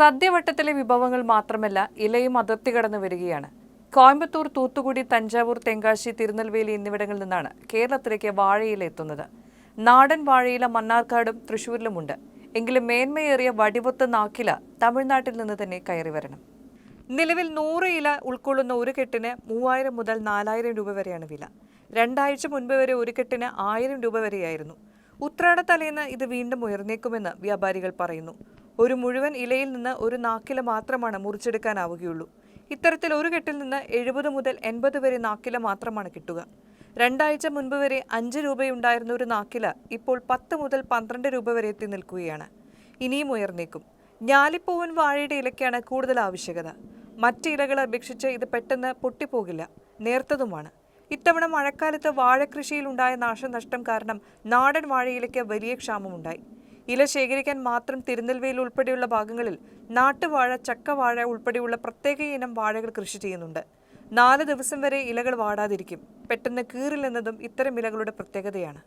സദ്യവട്ടത്തിലെ വിഭവങ്ങൾ മാത്രമല്ല ഇലയും അതിർത്തി കടന്നു വരികയാണ്. കോയമ്പത്തൂർ തൂത്തുകുടി തഞ്ചാവൂർ തെങ്കാശി തിരുനെൽവേലി എന്നിവിടങ്ങളിൽ നിന്നാണ് കേരളത്തിലേക്ക് വാഴയില എത്തുന്നത്. നാടൻ വാഴയില മണ്ണാർക്കാടും തൃശൂരിലുമുണ്ട് എങ്കിലും മേന്മയേറിയ വടിവൊത്ത നാക്കില തമിഴ്നാട്ടിൽ നിന്ന് തന്നെ കയറി വരണം. നിലവിൽ നൂറ് ഇല ഉൾക്കൊള്ളുന്ന ഒരു കെട്ടിന് മൂവായിരം മുതൽ നാലായിരം രൂപ വരെയാണ് വില. രണ്ടാഴ്ച മുൻപ് വരെ ഒരു കെട്ടിന് ആയിരം രൂപ വരെയായിരുന്നു. ഉത്രാടത്തലേന്ന് ഇത് വീണ്ടും ഉയർന്നേക്കുമെന്ന് വ്യാപാരികൾ പറയുന്നു. ഒരു മുഴുവൻ ഇലയിൽ നിന്ന് ഒരു നാക്കില മാത്രമാണ് മുറിച്ചെടുക്കാനാവുകയുള്ളൂ. ഇത്തരത്തിൽ ഒരു കെട്ടിൽ നിന്ന് എഴുപത് മുതൽ എൺപത് വരെ നാക്കില മാത്രമാണ് കിട്ടുക. രണ്ടാഴ്ച മുൻപ് വരെ അഞ്ച് രൂപയുണ്ടായിരുന്ന ഒരു നാക്കില ഇപ്പോൾ പത്ത് മുതൽ പന്ത്രണ്ട് രൂപ വരെ എത്തി നിൽക്കുകയാണ്. ഇനിയും ഉയർന്നേക്കും. ഞാലിപ്പൂവൻ വാഴയുടെ ഇലയ്ക്കാണ് കൂടുതൽ ആവശ്യകത. മറ്റ് ഇലകളെ അപേക്ഷിച്ച് ഇത് പെട്ടെന്ന് പൊട്ടിപ്പോകില്ല. നേർത്തതുമാണ്. ഇത്തവണ മഴക്കാലത്ത് വാഴക്കൃഷിയിൽ ഉണ്ടായ നാശനഷ്ടം കാരണം നാടൻ വാഴയിലയ്ക്ക് വലിയ ക്ഷാമമുണ്ടായി. ഇല ശേഖരിക്കാൻ മാത്രം തിരുനെൽവേലി ഉൾപ്പെടെയുള്ള ഭാഗങ്ങളിൽ നാട്ടുവാഴ ചക്കവാഴ ഉൾപ്പെടെയുള്ള പ്രത്യേക ഇനം വാഴകൾ കൃഷി ചെയ്യുന്നുണ്ട്. നാല് ദിവസം വരെ ഇലകൾ വാടാതിരിക്കും. പെട്ടെന്ന് കീറില്ലെന്നതും ഇത്തരം ഇലകളുടെ പ്രത്യേകതയാണ്.